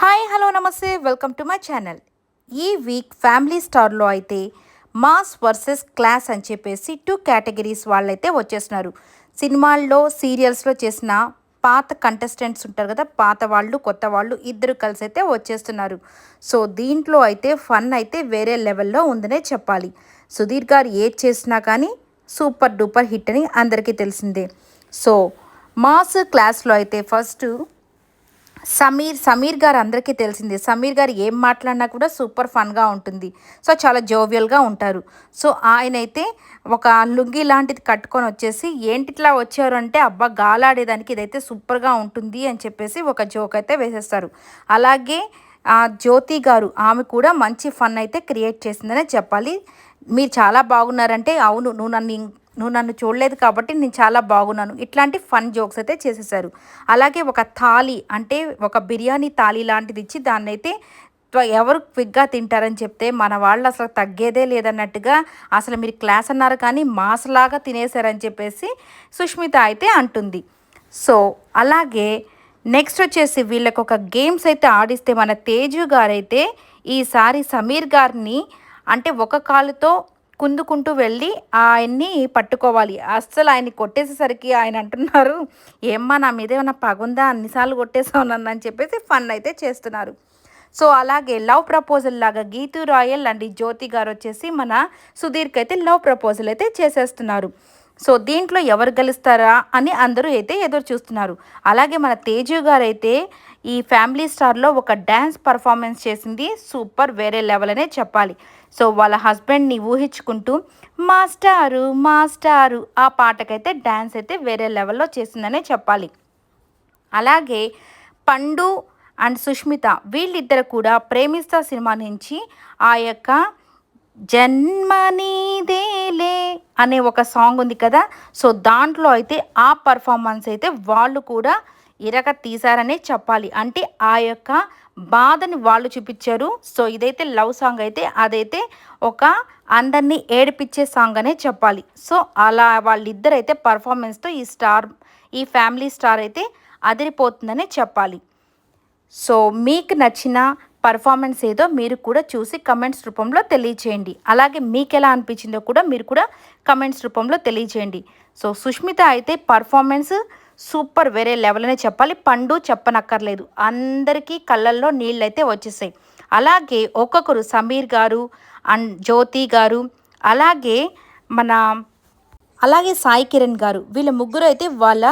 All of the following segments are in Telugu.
హాయ్ హలో నమస్తే. Welcome to my channel. ఈ వీక్ ఫ్యామిలీ స్టార్లో అయితే మాస్ వర్సెస్ క్లాస్ అని చెప్పేసి టూ కేటగిరీస్ వాళ్ళైతే వచ్చేస్తున్నారు. సినిమాల్లో సీరియల్స్లో చేసిన పాత కంటెస్టెంట్స్ ఉంటారు కదా పాత వాళ్ళు కొత్త వాళ్ళు ఇద్దరు కలిసి అయితే వచ్చేస్తున్నారు. సో దీంట్లో అయితే ఫన్ అయితే వేరే లెవెల్లో ఉందనే చెప్పాలి. సుధీర్ గారు ఏది చేసినా కానీ సూపర్ డూపర్ హిట్ అని అందరికీ తెలిసిందే. సో మాస్ క్లాస్లో అయితే ఫస్ట్ సమీర్ సమీర్ గారు అందరికీ తెలిసింది. సమీర్ గారు ఏం మాట్లాడినా కూడా సూపర్ ఫన్గా ఉంటుంది. సో చాలా జోవియల్గా ఉంటారు. సో ఆయన అయితే ఒక లుంగి లాంటిది కట్టుకొని వచ్చేసి ఏంటిట్లా వచ్చారు అంటే అబ్బా గాలాడేదానికి ఇదైతే సూపర్గా ఉంటుంది అని చెప్పేసి ఒక జోక్ అయితే వేసేస్తారు. అలాగే జ్యోతి గారు ఆమె కూడా మంచి ఫన్ అయితే క్రియేట్ చేసిందనే చెప్పాలి. మీరు చాలా బాగున్నారంటే అవును నువ్వు నన్ను నువ్వు నన్ను చూడలేదు కాబట్టి నేను చాలా బాగున్నాను. ఇట్లాంటి ఫన్ జోక్స్ అయితే చేసేసారు అలాగే ఒక థాలి అంటే ఒక బిర్యానీ థాలి లాంటిది ఇచ్చి దాన్ని అయితే ఎవరు క్విక్గా తింటారని చెప్తే మన వాళ్ళు అసలు తగ్గేదే లేదన్నట్టుగా అసలు మీరు క్లాస్ అన్నారు కానీ మాసలాగా తినేశారని చెప్పేసి సుష్మిత అయితే అంటుంది. సో అలాగే నెక్స్ట్ వచ్చేసి వీళ్ళకి ఒక గేమ్స్ అయితే ఆడిస్తే మన తేజు గారైతే ఈసారి సమీర్ గారిని అంటే ఒక కాలుతో కుందుకుంటూ వెళ్ళి ఆయన్ని పట్టుకోవాలి. అస్సలు ఆయన్ని కొట్టేసేసరికి ఆయన అంటున్నారు ఏమ్మా నా మీద ఏమైనా పగుందా? అన్నిసార్లు కొట్టేసావు నన్ను అని చెప్పేసి ఫన్ అయితే చేస్తున్నారు. సో అలాగే లవ్ ప్రపోజల్ లాగా గీతు రాయల్ అండ్ జ్యోతి గారు వచ్చేసి మన సుధీర్కి అయితే లవ్ ప్రపోజల్ అయితే చేసేస్తున్నారు. సో దీంట్లో ఎవరు గెలుస్తారా అని అందరూ అయితే ఎదురు చూస్తున్నారు. అలాగే మన తేజు గారు అయితే ఈ ఫ్యామిలీ స్టార్లో ఒక డ్యాన్స్ పర్ఫార్మెన్స్ చేసింది సూపర్ వేరే లెవెల్ అనే చెప్పాలి. సో వాళ్ళ హస్బెండ్ని ఊహించుకుంటూ మాస్టారు మాస్టారు ఆ పాటకైతే డ్యాన్స్ అయితే వేరే లెవెల్లో చేసిందనే చెప్పాలి. అలాగే పండు అండ్ సుష్మిత వీళ్ళిద్దరు కూడా ప్రేమిస్తా సినిమా నుంచి ఆ యొక్క జన్మనీదేలే అనే ఒక సాంగ్ ఉంది కదా. సో దాంట్లో అయితే ఆ పర్ఫార్మెన్స్ అయితే వాళ్ళు కూడా ఇరగ తీశారనే చెప్పాలి. అంటే ఆ యొక్క బాధని వాళ్ళు చూపించారు. సో ఇదైతే లవ్ సాంగ్ అయితే అదైతే ఒక అందరినీ ఏడిపించే సాంగ్ అనే చెప్పాలి. సో అలా వాళ్ళిద్దరైతే పర్ఫార్మెన్స్తో ఈ స్టార్ ఈ ఫ్యామిలీ స్టార్ అయితే అదిరిపోతుందనే చెప్పాలి. సో మీకు నచ్చిన పర్ఫార్మెన్స్ ఏదో మీరు కూడా చూసి కమెంట్స్ రూపంలో తెలియచేయండి. అలాగే మీకు ఎలా అనిపించిందో కూడా మీరు కూడా కమెంట్స్ రూపంలో తెలియచేయండి. సో సుష్మిత అయితే పర్ఫార్మెన్స్ సూపర్ వేరే లెవెల్ అనే చెప్పాలి. పండు చెప్పనక్కర్లేదు. అందరికీ కళ్ళల్లో నీళ్ళు అయితే వచ్చేసాయి. అలాగే ఒక్కొక్కరు సమీర్ గారు అండ్ జ్యోతి గారు అలాగే మన అలాగే సాయి కిరణ్ గారు. వీళ్ళ ముగ్గురు అయితే వాళ్ళ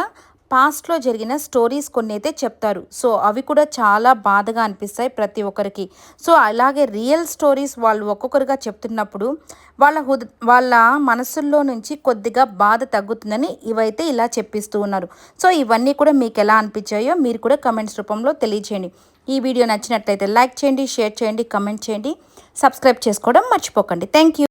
పాస్ట్లో జరిగిన స్టోరీస్ కొన్ని అయితే చెప్తారు. సో అవి కూడా చాలా బాధగా అనిపిస్తాయి ప్రతి ఒక్కరికి. సో అలాగే రియల్ స్టోరీస్ వాళ్ళు ఒక్కొక్కరుగా చెప్తున్నప్పుడు వాళ్ళ హుద వాళ్ళ మనసుల్లో నుంచి కొద్దిగా బాధ తగ్గుతుందని ఇవైతే ఇలా చెప్పిస్తూ ఉన్నారు. సో ఇవన్నీ కూడా మీకు ఎలా అనిపించాయో మీరు కూడా కమెంట్స్ రూపంలో తెలియచేయండి. ఈ వీడియో నచ్చినట్లయితే లైక్ చేయండి షేర్ చేయండి కమెంట్ చేయండి. సబ్స్క్రైబ్ చేసుకోవడం మర్చిపోకండి. Thank you